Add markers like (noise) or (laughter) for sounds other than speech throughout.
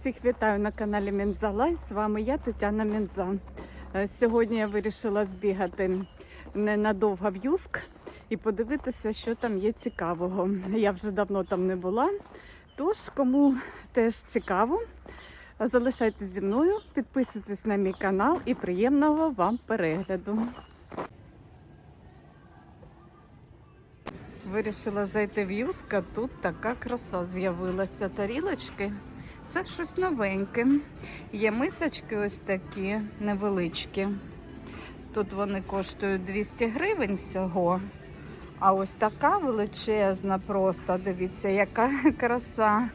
Всіх вітаю на каналі Мінза Лайф. З вами я, Тетяна Мінза. Е, Сьогодні я вирішила збігати ненадовго в Юск і подивитися, що там є цікавого. Я вже давно там не була. Тож, кому теж цікаво, залишайтесь зі мною, підписуйтесь на мій канал і приємного вам перегляду. Вирішила зайти в Юск, а тут така краса з'явилася. Тарілочки. Це щось новеньке. Є мисочки ось такі невеличкі. Тут вони коштують 200 гривень всього. А ось така величезна просто, дивіться, яка (laughs) краса.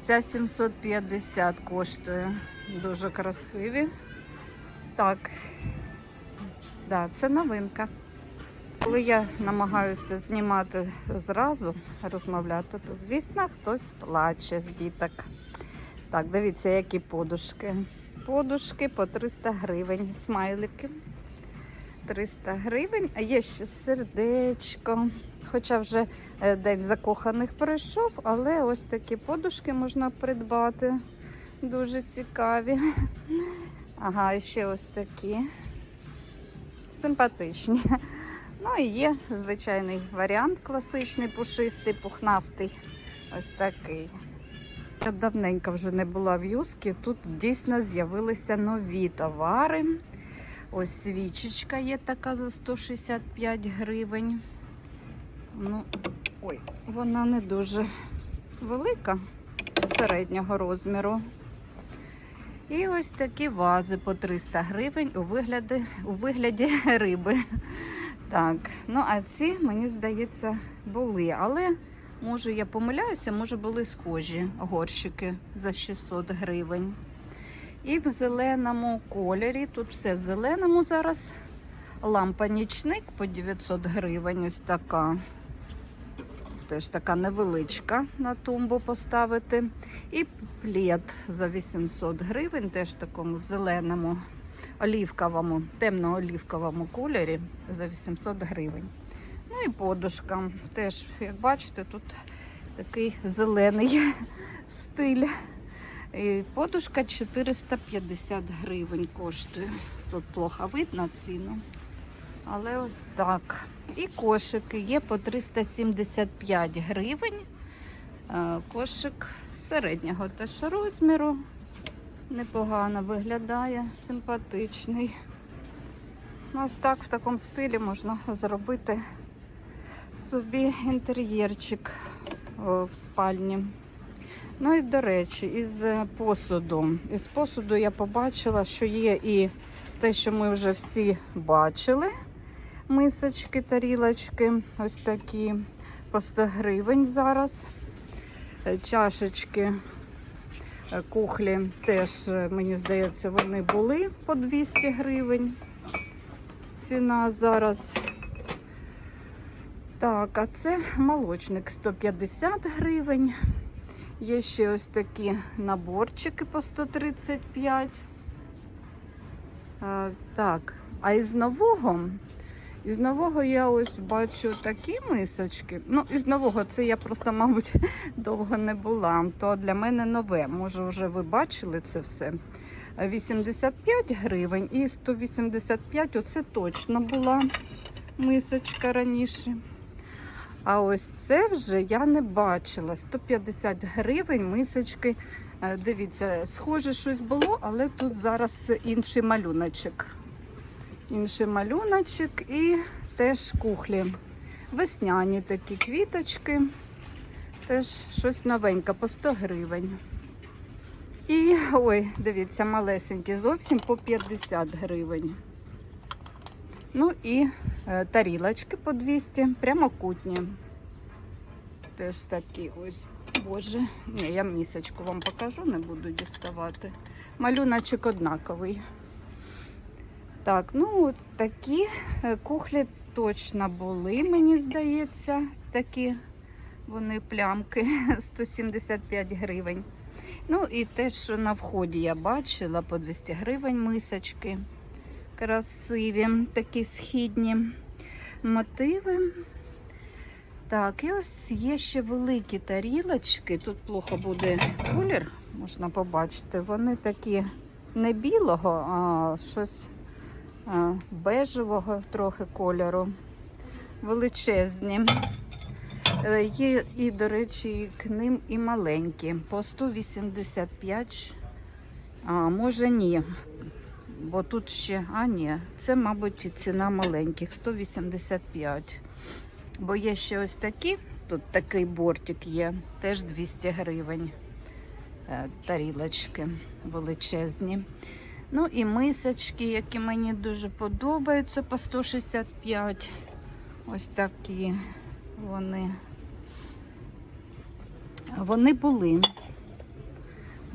Ця 750 коштує. Дуже красиві. Так, да, це новинка. Коли я намагаюся знімати зразу, розмовляти, то, звісно, хтось плаче з діток. Так, дивіться, які подушки. Подушки по 300 гривень. Смайлики. 300 гривень, а є ще сердечко. Хоча вже е, день закоханих пройшов, але ось такі подушки можна придбати. Дуже цікаві. Ага, і ще ось такі. Симпатичні. Ну і є звичайний варіант класичний, пушистий, пухнастий. Ось такий. Я давненько вже не була в Юскі. Тут дійсно з'явилися нові товари. Ось свічечка є така за 165 гривень. Ну, ой, вона не дуже велика, середнього розміру. І ось такі вази по 300 гривень у вигляді, у вигляді риби. Так, ну а ці, мені здається, були. Але може я помиляюся, може були схожі горщики за 600 гривень. І в зеленому кольорі, тут все в зеленому зараз. Лампа нічник по 900 гривень. Ось така. Теж така невеличка на тумбу поставити. І плед за 800 гривень, теж в такому зеленому олівковому, темно-олівковому кольорі за 800 гривень. Ну і подушка. Теж, як бачите, тут такий зелений (laughs) стиль. І подушка 450 гривень коштує. Тут плохо видно ціну. Але ось так. І кошики є по 375 гривень. Е, Кошик середнього теж розміру. Непогано виглядає, симпатичний. Ну, Ось так в такому стилі можна зробити собі інтер'єрчик в спальні. Ну і до речі, із посуду. Із посуду я побачила, що є і те, що ми вже всі бачили. Мисочки, тарілочки, ось такі по 100 гривень зараз. Е, Чашечки, е, кухлі теж, е, мені здається, вони були по 200 гривень. Ціна зараз. Так, а це молочник 150 гривень. Є ще ось такі наборчики по 135. А, так, а із нового, із нового я ось бачу такі мисочки. Ну, із нового це я просто, (laughs) мабуть, довго не була. То для мене нове. Може, вже ви бачили це все. 85 гривень і 185 оце точно була мисочка раніше. А ось це вже я не бачила. 150 гривень мисочки. Е, Дивіться, схоже щось було, але тут зараз інший малюночок. Інший малюночок і теж кухлі. Весняні такі квіточки. Теж щось новеньке по 100 гривень. І, ой, дивіться, малесенькі, зовсім по 50 гривень. Ну і тарілочки по 200, прямокутні. Теж такі ось, боже. Ні, я місочку вам покажу, не буду діставати. Малюночок однаковий. Так, ну от такі е, кухлі точно були, мені здається. Такі вони плямки (laughs) 175 гривень. Ну і те, що на вході я бачила по 200 гривень мисочки. Красиві, такі східні мотиви. Так, і ось є ще великі тарілочки. Тут плохо буде колір можна побачити. Вони такі не білого, а щось бежевого трохи кольору. Величезні. Е, Є і, до речі, к ним і маленькі. По 185. А може ні. Бо тут ще, а ні, це, мабуть, ціна маленьких 185. Бо є ще ось такі, тут такий бортик є, теж 200 гривень. Е, Тарілочки величезні. Ну і мисочки, які мені дуже подобаються, по 165. Ось такі вони. Вони були.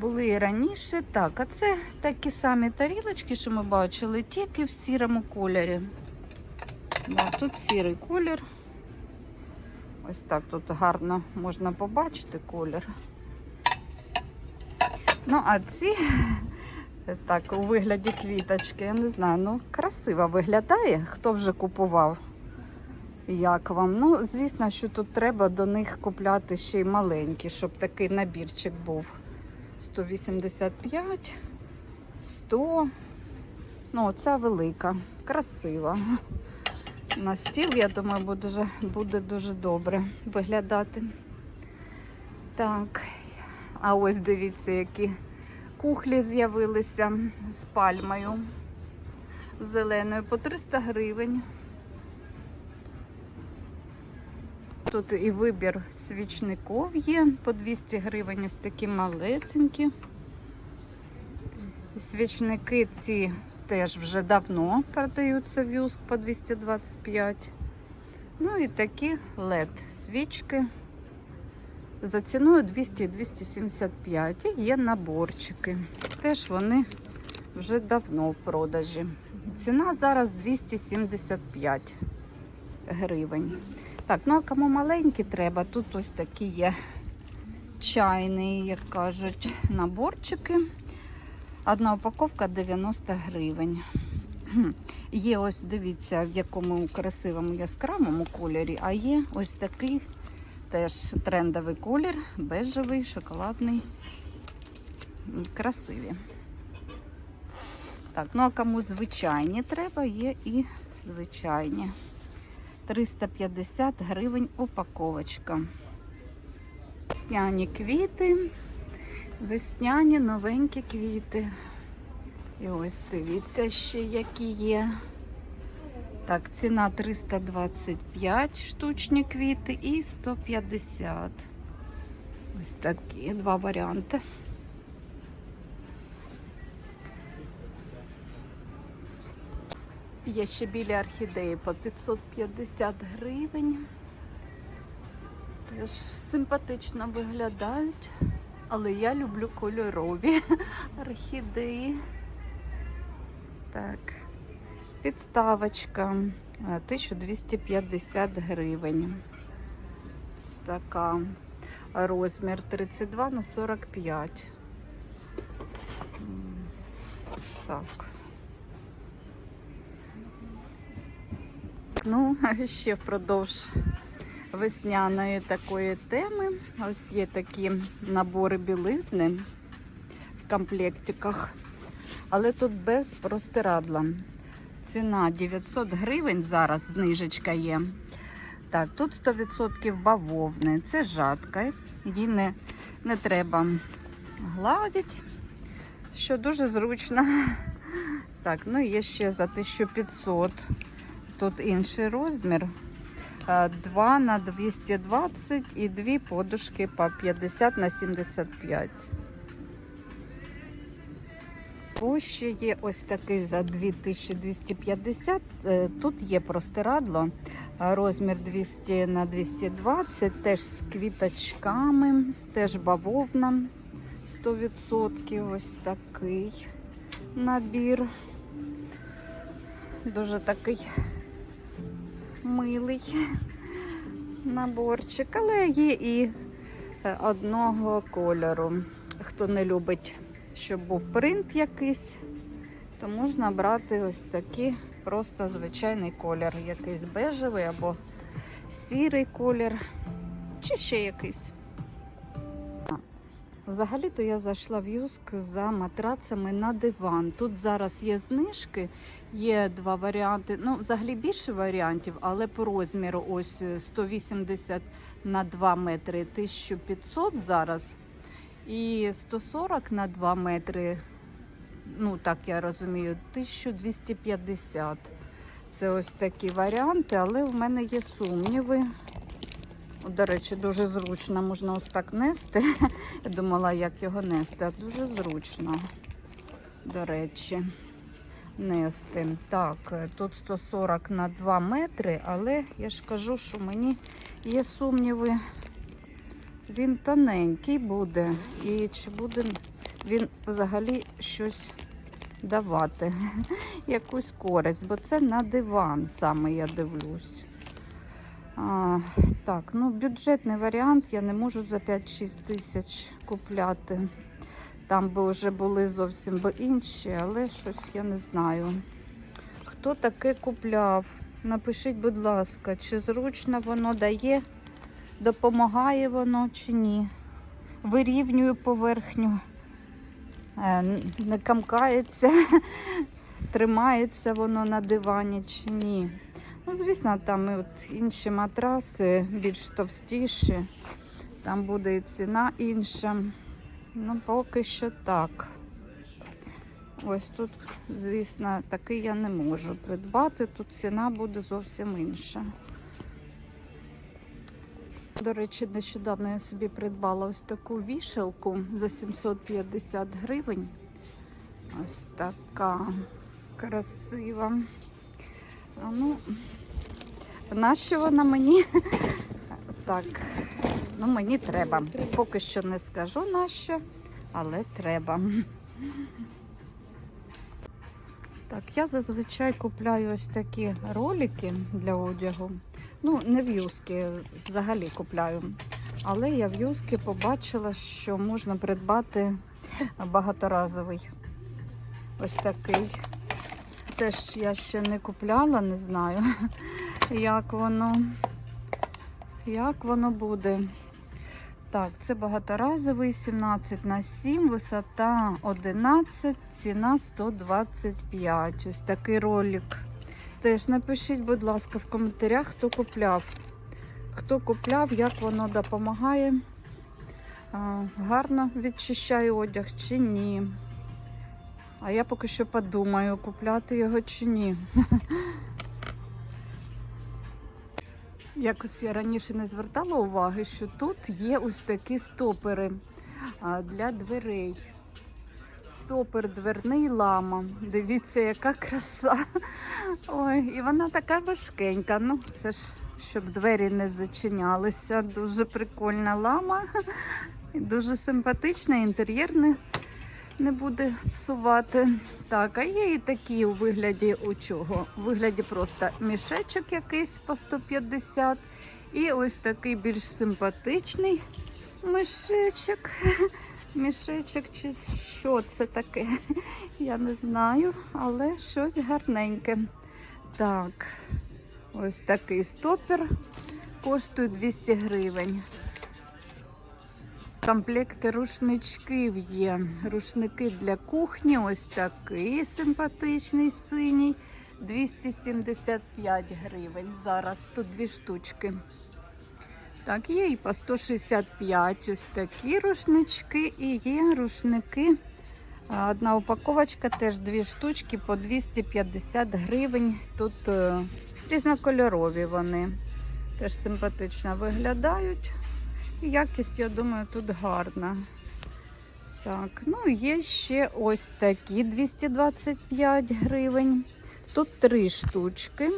Були і раніше. Так, а це такі самі тарілочки, що ми бачили, тільки в сірому кольорі. Да, тут сірий колір. Ось так тут гарно можна побачити колір. Ну, а ці так, у вигляді квіточки, я не знаю, ну красиво виглядає. Хто вже купував? Як вам? Ну, звісно, що тут треба до них купляти ще й маленькі, щоб такий набірчик був. 185, 100. Ну, ця велика, красива. На стіл, я думаю, буде, буде дуже добре виглядати. Так, а ось дивіться, які кухлі з'явилися з пальмою зеленою по 300 гривень. Тут і вибір свічників є по 200 гривень, ось такі малесенькі. Свічники ці теж вже давно продаються в юск по 225. Ну і такі LED свічки за ціною 200-275. І є наборчики. Теж вони вже давно в продажі. Ціна зараз 275 гривень. Так, ну а кому маленькі треба, тут ось такі є чайні, як кажуть, наборчики. Одна упаковка 90 гривень. Є ось, дивіться, в якому красивому яскравому кольорі, а є ось такий теж трендовий колір, бежевий, шоколадний. Красиві. Так, ну а кому звичайні треба, є і звичайні. 350 гривень упаковочка. Весняні квіти, весняні новенькі квіти. І ось дивіться ще, які є. Так, ціна 325 штучні квіти і 150. Ось такі два варіанти. Є ще білі орхідеї по 550 гривень. Теж симпатично виглядають. Але я люблю кольорові (laughs) орхідеї. Так, підставочка е, 1250 гривень. Ось така. Розмір 32 на 45. Так. Ну, а ще впродовж весняної такої теми. Ось є такі набори білизни в комплектиках, але тут без простирадла. Ціна 900 гривень, зараз знижечка є. Так, тут 100% бавовни. Це жатка. Її не, не треба гладити, що дуже зручно. Так, ну є ще за 1500. Тут інший розмір. 2 на 220 і дві подушки по 50 на 75. Ось ще є ось такий за 2250. Е, Тут є простирадло, розмір 200 на 220, теж з квіточками, теж бавовна 100%. Ось такий набір. Дуже такий милий наборчик, але є і е, одного кольору. Хто не любить, щоб був принт якийсь, то можна брати ось такий просто звичайний колір, якийсь бежевий або сірий колір, чи ще якийсь. Взагалі-то я зайшла в Юск за матрацами на диван. Тут зараз є знижки, є два варіанти. Ну, взагалі більше варіантів, але по розміру ось е, 180 на 2 метри 1500 зараз. І 140 на 2 метри, ну так я розумію, 1250. Це ось такі варіанти, але в мене є сумніви. До речі, дуже зручно, можна ось так нести. Я думала, як його нести, а дуже зручно, до речі, нести. Так, тут 140 на 2 метри, але я ж кажу, що мені є сумніви. Він тоненький буде. І чи буде він взагалі щось давати, (laughs) якусь користь, бо це на диван саме я дивлюсь. А, так, ну бюджетний варіант я не можу за 5-6 тисяч купляти. Там би вже були зовсім би інші, але щось я не знаю. Хто таке купляв? Напишіть, будь ласка, чи зручно воно дає, допомагає воно чи ні. Вирівнюю поверхню, Е, не камкається, (laughs) тримається воно на дивані чи ні. Ну, звісно, там і от інші матраси більш товстіші, там буде і ціна інша. Ну, поки що так. Ось тут, звісно, такий я не можу придбати. Тут ціна буде зовсім інша. До речі, нещодавно я собі придбала ось таку вішалку за 750 гривень. Ось така красива. А ну, нащо вона мені? Так, ну мені треба. Поки що не скажу нащо, але треба. Так, я зазвичай купляю ось такі ролики для одягу. Ну, не в юскі, взагалі купляю. Але я в юскі побачила, що можна придбати багаторазовий. Ось такий. Теж я ще не купляла, не знаю, (laughs) як воно, як воно буде. Так, це багаторазовий 17 на 7, висота 11, ціна 125. Ось такий ролик. Теж напишіть, будь ласка, в коментарях, хто купляв. Хто купляв, як воно допомагає. Гарно відчищає одяг чи ні. А я поки що подумаю, купляти його чи ні. Якось я раніше не звертала уваги, що тут є ось такі стопери для дверей. Стопер дверний лама. Дивіться, яка краса. Ой, і вона така важкенька. Ну, це ж щоб двері не зачинялися. Дуже прикольна лама. Дуже симпатична, інтер'єр не, буде псувати. Так, а є і такі у вигляді у чого? У вигляді просто мішечок якийсь по 150. І ось такий більш симпатичний мішечок. (laughs) Мішечок чи що це таке? (laughs) Я не знаю, але щось гарненьке. Так, ось такий стопер коштує 200 гривень. Комплекти рушничків є. Рушники для кухні, ось такий симпатичний синій. 275 гривень. Зараз тут дві штучки. Так, є і по 165 ось такі рушнички, і є рушники. Одна упаковочка, теж дві штучки по 250 гривень. Тут е, різнокольорові вони. Теж симпатично виглядають. І якість, я думаю, тут гарна. Так, ну є ще ось такі 225 гривень. Тут три штучки.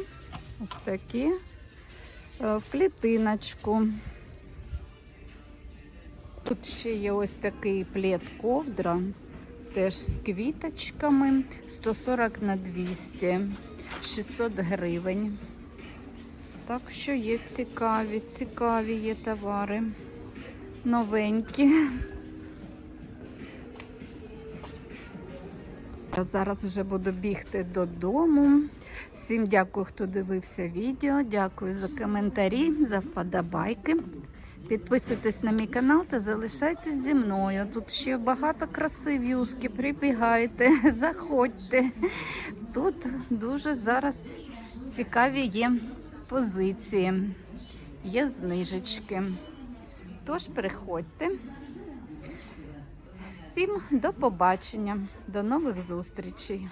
Ось такі. Е, В клітиночку. Тут ще є ось такий плед ковдра. Теж з квіточками. 140 на 200, 600 гривень. Так що є цікаві, цікаві є товари. Новенькі. Я зараз вже буду бігти додому. Всім дякую, хто дивився відео. Дякую за коментарі, за вподобайки. Підписуйтесь на мій канал та залишайтесь зі мною. Тут ще багато краси в'юзки. Прибігайте, (laughs) заходьте. Тут дуже зараз цікаві є позиції, є знижечки. Тож приходьте. Всім до побачення, до нових зустрічей.